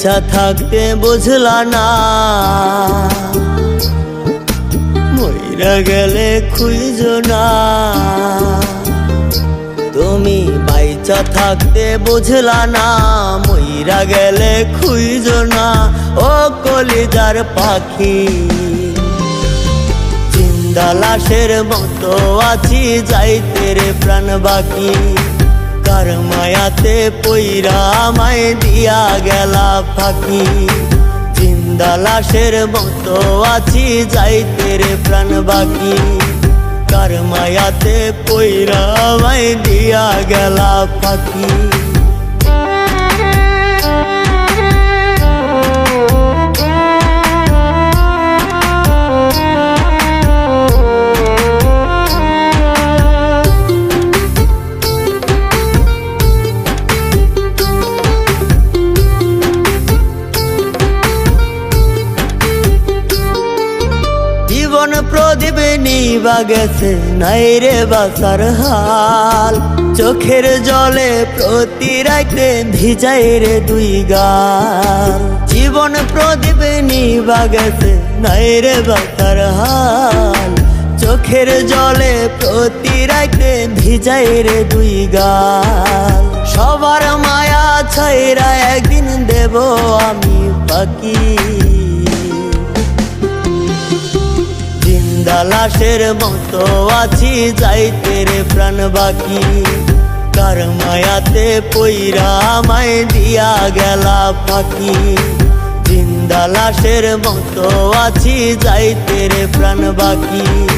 বাইচা থাকতে বুঝলা না। মইরা গেলে খুঁজ না। তুমি বাইচা থাকতে বুঝলা না। মইরা গেলে খুঁজ না। ও কলিজার পাখি জিন্দা লাশের মতো আছি যাইতে রে প্রাণ বাকি। কার মায়াতে পইরা মায় দিয়া গেলা ফাঁকি। জিন্দা লাশের মতো আছি যাইতে রে প্রাণ বাকি। কার মায়াতে পইরা মায় দিয়া গেলা ফাঁকি। জীবন প্রদীপ নিবা গেছে, নাই রে বাসার হাল। চোখের জলে প্রতি রাইতে ভিজাই রে দুই গাল। জীবন প্রদীপ নিবা গেছে, নাই রে বাসার হাল। চোখের জলে প্রতি রাইতে ভিজাই রে দুই গাল। সবার মায়া ছাইরা একদিন দেব আমি পাখি। লাশের মতো আছি, যাইতে রে প্রাণ বাকি। কার মায়াতে পইরা আমায় দিয়া গেলা ফাঁকি। জিন্দা লাশের মতো আছি, যাইতে রে প্রাণ বাকি।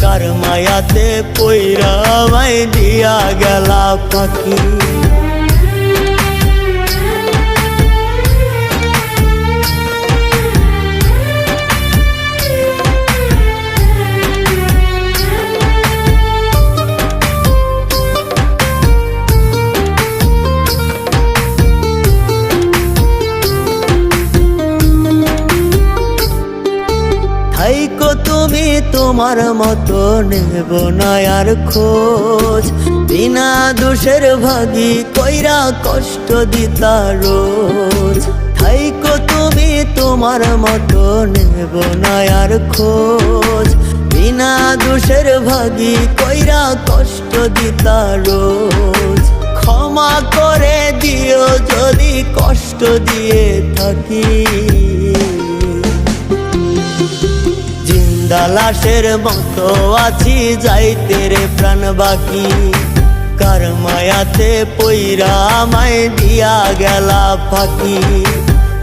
কার মায়াতে পইরা আমায় দিয়া গেলা ফাঁকি। থাইকো তুমি তোমার মতো নেব না আর খোঁজ। বিনা দোষের ভাগি কইরা কষ্ট দিতা রোজ। থাইকো তুমি তোমার মতো নেব না আর খোঁজ। বিনা দোষের ভাগি কইরা কষ্ট দিতা রোজ। ক্ষমা করে দিও যদি কষ্ট দিয়ে থাকি। লাশের মতো আছি, যাইতে রে প্রাণ বাকি। কার মায়াতে পইরা আমায় দিয়া গেলা ফাঁকি।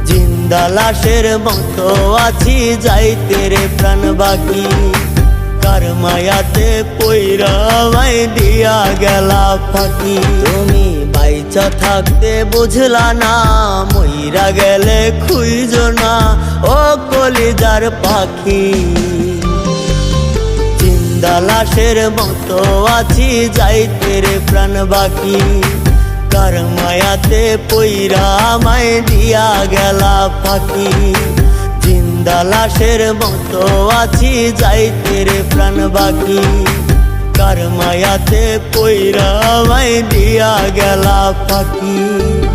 জিন্দা লাশের মতো আছি, যাইতে রে প্রাণ বাকি। কার মায়াতে পইরা আমায় দিয়া গেলা ফাঁকি। তুমি বাইচা থাকতে বুঝলা না, মইরা গেলে খুইজ না, ও কলিজার পাখি। লাশের মতো আছি, যাইতে রে প্রাণ বাকি। কার মায়াতে পইরা আমায় দিয়া গেলা ফাঁকি। জিন্দা লাশের মতো আছি, যাইতে রে প্রাণ বাকি। কার মায়াতে পইরা আমায় দিয়া গেলা ফাঁকি।